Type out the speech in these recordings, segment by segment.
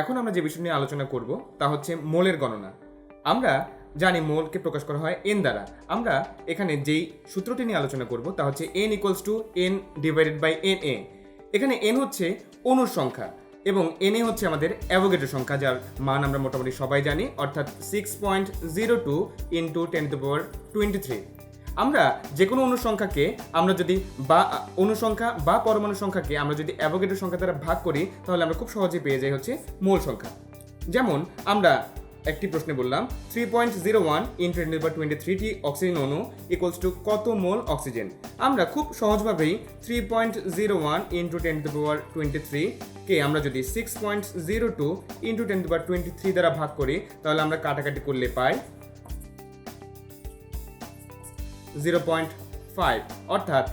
এখন আমরা যে বিষয় নিয়ে আলোচনা করব, তা হচ্ছে মোলের গণনা। আমরা জানি মোলকে প্রকাশ করা হয় এন দ্বারা। আমরা এখানে যেই সূত্রটি নিয়ে আলোচনা করব, তা হচ্ছে N equals to N divided by N A এখানে এন হচ্ছে অণুর সংখ্যা এবং এন এ হচ্ছে আমাদের অ্যাভোগেটের সংখ্যা, যার মান আমরা মোটামুটি সবাই জানি, অর্থাৎ six point zero two into ten to power twenty three আমরা যে কোনো অনুসংখ্যাকে আমরা যদি বা অনুসংখ্যা বা পরমাণু সংখ্যাকে আমরা যদি অ্যাভোগেটের সংখ্যা দ্বারা ভাগ করি, তাহলে আমরা খুব সহজে পেয়ে যাই হচ্ছে মূল সংখ্যা। যেমন আমরা একটি প্রশ্নে বললাম three point zero one into ten power twenty thirty oxygen অণু ইকুয়ালস টু কত মোল অক্সিজেন আমরা খুব সহজভাবেই three point zero one into ten to power twenty থ্রিকে আমরা যদি six point zero two into ten to power twenty three দ্বারা ভাগ করি, তাহলে আমরা কাটাকাটি করলে পাই জিরো পয়েন্ট ফাইভ অর্থাৎ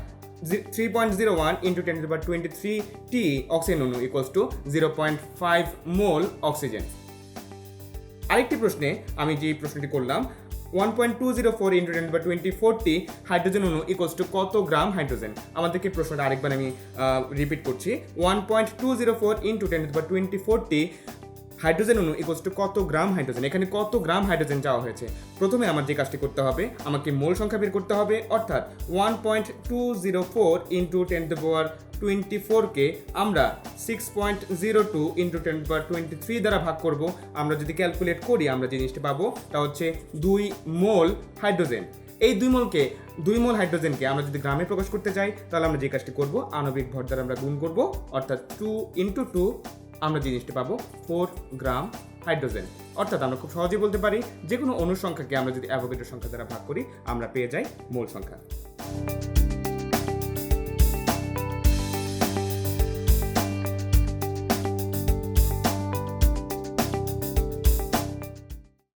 three point zero one into ten to twenty three T oxygen অণু equals to zero point five mole oxygen আরেকটি প্রশ্নে আমি যে প্রশ্নটি করলাম one point two zero four into ten বা টোয়েন্টি ফোরটি হাইড্রোজেন অণু ইকুয়ালস টু কত গ্রাম হাইড্রোজেন আমাদেরকে প্রশ্নটা আরেকবার আমি রিপিট করছি। One point two zero four into ten বা টোয়েন্টি ফোরটি হাইড্রোজেন অণু ইকুয়ালস টু কত গ্রাম হাইড্রোজেন? এখানে কত গ্রাম হাইড্রোজেন চাওয়া হয়েছে? প্রথমে আমার যে কাজটি করতে হবে, আমাকে মোল সংখ্যা বের করতে হবে, অর্থাৎ one point two zero four into ten to power twenty ফোরকে আমরা six point zero two into ten power twenty three দ্বারা ভাগ করব। আমরা যদি ক্যালকুলেট করি, আমরা যে জিনিসটা পাবো, তা হচ্ছে দুই মোল হাইড্রোজেন। এই দুই মোলকে, দুই মোল হাইড্রোজেনকে আমরা যদি গ্রামে প্রকাশ করতে চাই, তাহলে আমরা যে কাজটি করব, আণবিক ভর দ্বারা আমরা গুণ করব, অর্থাৎ টু ইন্টু টু আমরা জিনিসটি পাবো ফোর গ্রাম হাইড্রোজেন। অর্থাৎ আমরা খুব সহজেই বলতে পারি যে কোনো অনুসংখ্যাকে আমরা যদি অ্যাভোগেটের সংখ্যা দ্বারা ভাগ করি, আমরা পেয়ে যাই মূল সংখ্যা।